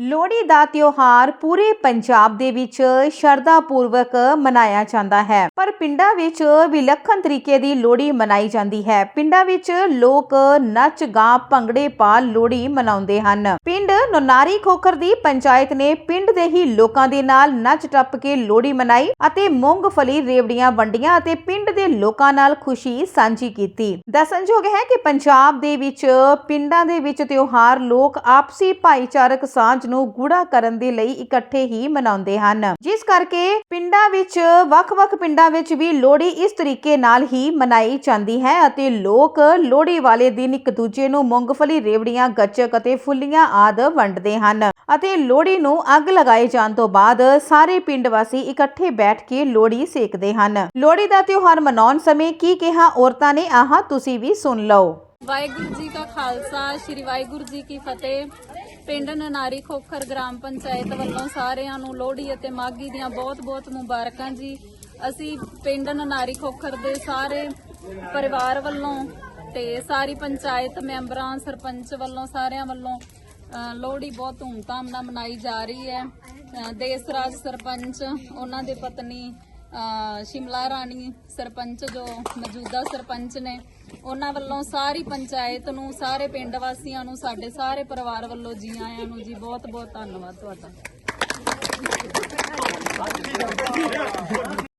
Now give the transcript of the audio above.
ਲੋਹੜੀ ਦਾ ਤਿਉਹਾਰ ਪੂਰੇ ਪੰਜਾਬ ਦੇ ਵਿੱਚ ਸ਼ਰਧਾ ਪੂਰਵਕ ਮਨਾਇਆ ਜਾਂਦਾ ਹੈ। ਪਰ ਪਿੰਡਾਂ ਵਿੱਚ ਵਿਲੱਖਣ ਤਰੀਕੇ ਦੀ ਲੋਹੜੀ ਮਨਾਈ ਜਾਂਦੀ ਹੈ। ਪਿੰਡਾਂ ਵਿੱਚ ਲੋਕ ਨੱਚ, ਗਾ, ਭੰਗੜੇ ਪਾ ਲੋਹੜੀ ਮਨਾਉਂਦੇ ਹਨ। ਪਿੰਡ ਨਨਾਰੀ ਖੋਖਰ ਦੀ ਪੰਚਾਇਤ ਨੇ ਪਿੰਡ ਦੇ ਹੀ ਲੋਕਾਂ ਦੇ ਨਾਲ ਨੱਚ ਟੱਪ ਕੇ ਲੋਹੜੀ ਮਨਾਈ ਅਤੇ ਮੂੰਗਫਲੀ ਰੇਵੜੀਆਂ, ਵੰਡੀਆਂ ਅਤੇ ਪਿੰਡ ਦੇ ਲੋਕਾਂ ਨਾਲ ਖੁਸ਼ੀ ਸਾਂਝੀ ਕੀਤੀ। ਦੱਸਣਯੋਗ ਹੈ ਕਿ ਪੰਜਾਬ ਦੇ ਵਿੱਚ ਪਿੰਡਾਂ ਦੇ ਵਿੱਚ ਤਿਉਹਾਰ ਲੋਕ ਆਪਸੀ ਭਾਈਚਾਰਕ ਸਾਂਝ ਨੂੰ ਗੂੜਾ ਕਰਨ ਦੇ ਲਈ ਇਕੱਠੇ ਹੀ ਮਨਾਉਂਦੇ ਹਨ। ਜਿਸ ਕਰਕੇ ਪਿੰਡਾਂ ਵਿੱਚ, ਵੱਖ-ਵੱਖ ਪਿੰਡਾਂ ਵਿੱਚ ਵੀ ਲੋਹੜੀ ਇਸ ਤਰੀਕੇ ਨਾਲ ਹੀ ਮਨਾਈ ਜਾਂਦੀ ਹੈ ਅਤੇ ਲੋਕ ਲੋਹੜੀ ਵਾਲੇ ਦਿਨ ਇੱਕ ਦੂਜੇ ਨੂੰ ਮੂੰਗਫਲੀ, ਰੇਵੜੀਆਂ, ਗੱਚਕ ਅਤੇ ਫੁੱਲੀਆਂ ਆਦ ਵੰਡਦੇ ਹਨ ਅਤੇ ਲੋਹੜੀ ਨੂੰ ਅੱਗ ਲਗਾਏ ਜਾਣ ਤੋਂ ਬਾਅਦ ਸਾਰੇ ਪਿੰਡ ਵਾਸੀ ਇਕੱਠੇ ਬੈਠ ਕੇ ਲੋਹੜੀ ਸੇਕਦੇ ਹਨ। ਲੋਹੜੀ ਦਾ ਤਿਉਹਾਰ ਮਨਾਉਣ ਸਮੇਂ ਕੀ ਕਿਹਾ ਔਰਤਾਂ ਨੇ? ਆਹ, ਤੁਸੀਂ ਵੀ ਸੁਣ ਲਓ। ਵਾਹਿਗੁਰੂ ਜੀ ਕਾ ਖਾਲਸਾ, ਸ੍ਰੀ ਵਾਹਿਗੁਰੂ ਜੀ ਕੀ ਫਤਿਹ। ਪਿੰਡ ਨਨਾਰੀ ਖੋਖਰ ਗ੍ਰਾਮ ਪੰਚਾਇਤ ਵੱਲੋਂ ਸਾਰਿਆਂ ਨੂੰ ਲੋਹੜੀ ਅਤੇ ਮਾਘੀ ਦੀਆਂ ਬਹੁਤ-ਬਹੁਤ ਮੁਬਾਰਕਾਂ ਜੀ। ਅਸੀਂ ਪਿੰਡ ਨਨਾਰੀ ਖੋਖਰ ਦੇ ਸਾਰੇ ਪਰਿਵਾਰ ਵੱਲੋਂ ਤੇ ਸਾਰੀ ਪੰਚਾਇਤ ਮੈਂਬਰਾਂ ਸਰਪੰਚ ਵੱਲੋਂ ਸਾਰਿਆਂ ਵੱਲੋਂ ਲੋਹੜੀ ਬਹੁਤ ਧੂਮਧਾਮ ਨਾਲ ਮਨਾਈ ਜਾ ਰਹੀ ਹੈ। ਅ, ਦੇਸਰਾਜ ਸਰਪੰਚ ਉਹਨਾਂ ਦੇ ਪਤਨੀ ਸ਼ਿਮਲਾ ਰਾਣੀ ਸਰਪੰਚ ਜੋ ਮੌਜੂਦਾ ਸਰਪੰਚ ਨੇ, ਉਹਨਾਂ ਵੱਲੋਂ ਸਾਰੀ ਪੰਚਾਇਤ ਨੂੰ, ਸਾਰੇ ਪਿੰਡ ਵਾਸੀਆਂ ਨੂੰ, ਸਾਡੇ ਸਾਰੇ ਪਰਿਵਾਰ ਵੱਲੋਂ ਜੀ ਆਇਆਂ ਨੂੰ ਜੀ ਬਹੁਤ ਬਹੁਤ ਧੰਨਵਾਦ ਤੁਹਾਡਾ।